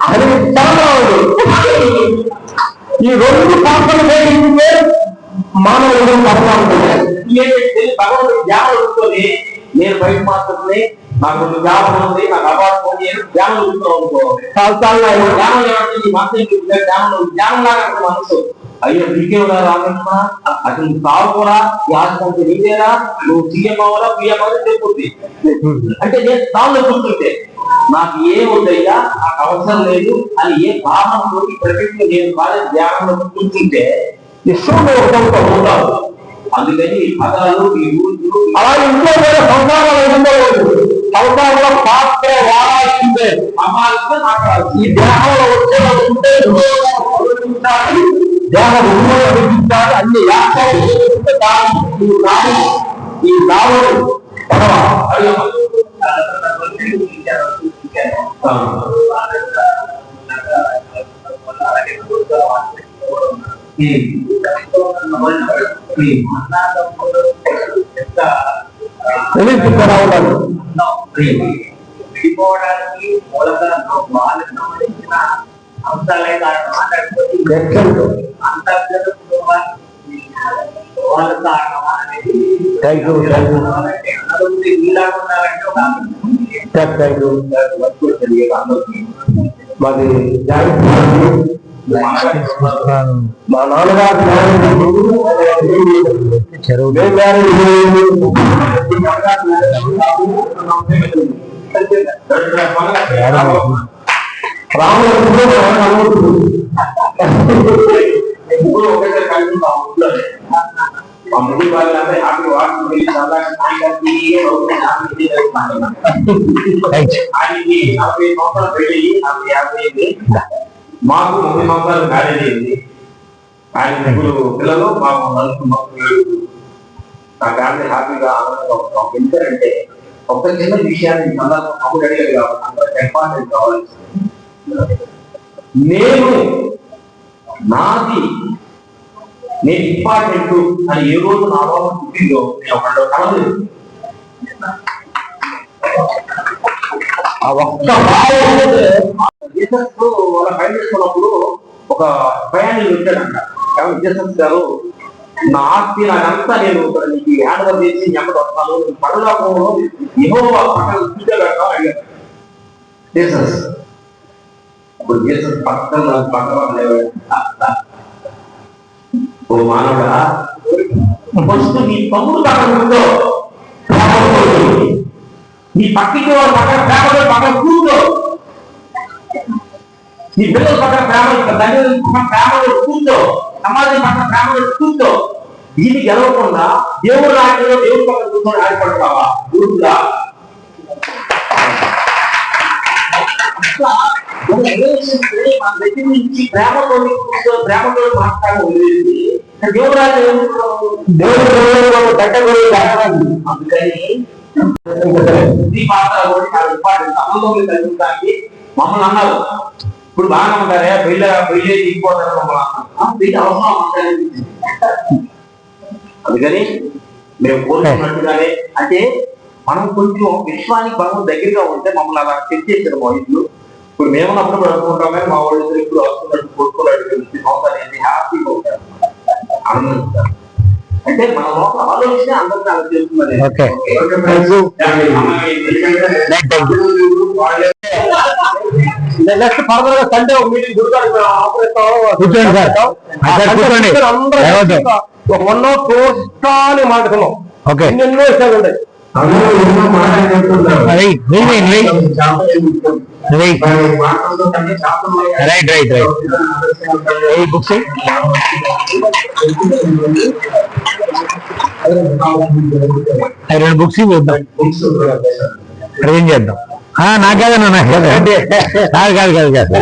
అసలు చంద్రబాబు ఈ రెండు పాత్రలు వేయించే మానవుడు పట్టణాలు నేను బయట మాత్రమే నాకు జ్ఞాపకం ఉంది నాకు అవార్డు నేను జ్ఞానం చూస్తూ అనుకోవాలి మనసు మనసు. అయ్యో నీకే రాకుండా అసలు తావు కూడా యాదంటే నువ్వు సీఎం అవ్వరా పిఎం అవ్వరా చెప్పుద్ది అంటే నేను తావులో కూర్చుంటే నాకు ఏముందయ్యా నాకు అవసరం లేదు అని ఏ భావనతో ప్రకృతి నేను బాగా ధ్యానంలో కూర్చుంటే విశ్వంలో ఒక ఉంటావు. అందుకని ఈ పదాలు ఈ ఊళ్ళు అలా ఇంట్లో కూడా సంసారాలు ఉండలేదు సంసారంలో పాత్ర వాడాల్సిందే. ఈ దేహంలో వచ్చే ఉంటే దేహం ఉపయోగించాలి అన్ని యాత్రలు ఈ నాడు ఈ నాడు తెలియకుండా ఉండాలి విడిపోవడానికి మూలంగా వాళ్ళు సంబంధించిన అంశాలే కారణం మాట్లాడుతుంది ఎక్సలెంట్ అంతర్గత కుటుంబానికి వాళ్ళ కారణమా అనేది థ్యాంక్ యూ థ్యాంక్ యూ అంటే అందరూ మీలాగా ఉన్నారంటే ఒక థ్యాంక్ యూ వస్తువు తెలియదు అందరికీ మాది జాగ్రత్త మా నాన్నగారు చెరువు రాముడు మాకు ముప్పై సంవత్సరాలు మ్యారేజ్ అయింది. ఆయన ముగ్గురు పిల్లలు మాకు నలుగురు మాకు నా ఫ్యామిలీ హ్యాపీగా ఆనందంగా ఉంటాం ఎందుకంటే ఒక చిన్న విషయాన్ని సందర్భం అప్పుడు అడిగారు కాబట్టి అందరికి ఇంపార్టెంట్ కావాలి. నేను నాది నేను ఇంపార్టెంట్ అని ఏ రోజు నా లోపల పుట్టిందో నేను ఒకళ్ళు కలలేదు ఆ ఒక్క జీసస్ వాళ్ళ పైన చేసుకున్నప్పుడు ఒక ప్రయాణి వచ్చాడంట. జీసస్ గారు నా ఆస్తి నాకంతా నేను నీకు హ్యాండ్ చేసి ఎక్కడ వస్తాను. పడలోకంలో ఏవో పక్కన కూర్చోబెడతా అడిగాడు. జీసస్ ఇప్పుడు జీసస్ పక్కన పక్కన మానవుడా ఫస్ట్ నీ తమ్ముడు పక్కన కూర్చో నీ పక్కింటి వాడు పక్కన ప్రేమలో పక్కన కూర్చో నీ పిల్లల పక్కన ప్రేమ తల్లి ప్రేమలో కూర్చో సమాజం పక్కన ప్రేమలో కూర్చో దీన్ని గెలవకుండా దేవుడు రాజ్యంలో దేవుడు పక్కన కూర్చొని ఆడిపడతావా గురువుగా మన దగ్గర నుంచి ప్రేమతో కూర్చో ప్రేమతో మాట్లాడలేదు వదిలేసి దేవుడు రాజ్యం దేవుడు దగ్గర అందుకని ఈ పాత్ర కూడా కలుగుతానికి మమ్మల్ని అన్నారు. ఇప్పుడు బాగా ఉంటారే పెళ్ళ పెళ్ళి దిగిపోతారు మమ్మల్ని అన్నారు. ఆ, పెళ్ళి అవసరం ఉంటాయి అందుకని మేము కోరుకున్నట్టుగానే అంటే మనం కొంచెం విశ్వానికి మనం దగ్గరగా ఉంటే మమ్మల్ని అలా చెక్ చేశారు మా ఇప్పుడు మేము అప్పుడు అనుకుంటాం కానీ మా వాళ్ళు ఇప్పుడు వస్తున్నట్టు కొట్టుకున్నాడు సంవత్సరాలు హ్యాపీగా ఆనందిస్తారు అంటే మన లోపల ఆలోచన అందరికీ అలా చేస్తున్నది Okay. నెక్స్ట్ ఫర్దర్గా సండే ఒక మీటింగ్ గురుగారు కూర్చోండి సార్. సార్ కూర్చోండి. లేవద్దు. ఒక వన్ అవర్ టోస్టాని మాట్లాడుకున్నాం ఓకే ఎన్నెన్నో విషయాలు ఉంటాయి right right right right right. Right ఈ బుక్స్ రెండు బుక్స్ చూద్దాం ప్రజెంట్ చేద్దాం? నాకు కాదన్నా నాకు కాదు కాదు కాదు కాదు.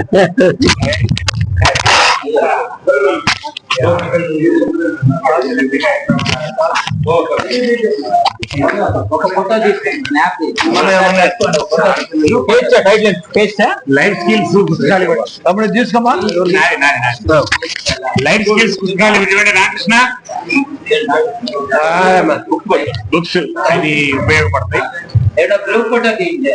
ఒక ఫోటో లైఫ్ స్కిల్స్ పుస్తకాలు తమ్ముడు తీసుకోమా లైఫ్ స్కిల్స్ పుస్తకాలు ఇటువంటి రామకృష్ణ బుక్స్ ఇది ఉపయోగపడతాయి గ్రూప్ ఫోటో తీయించే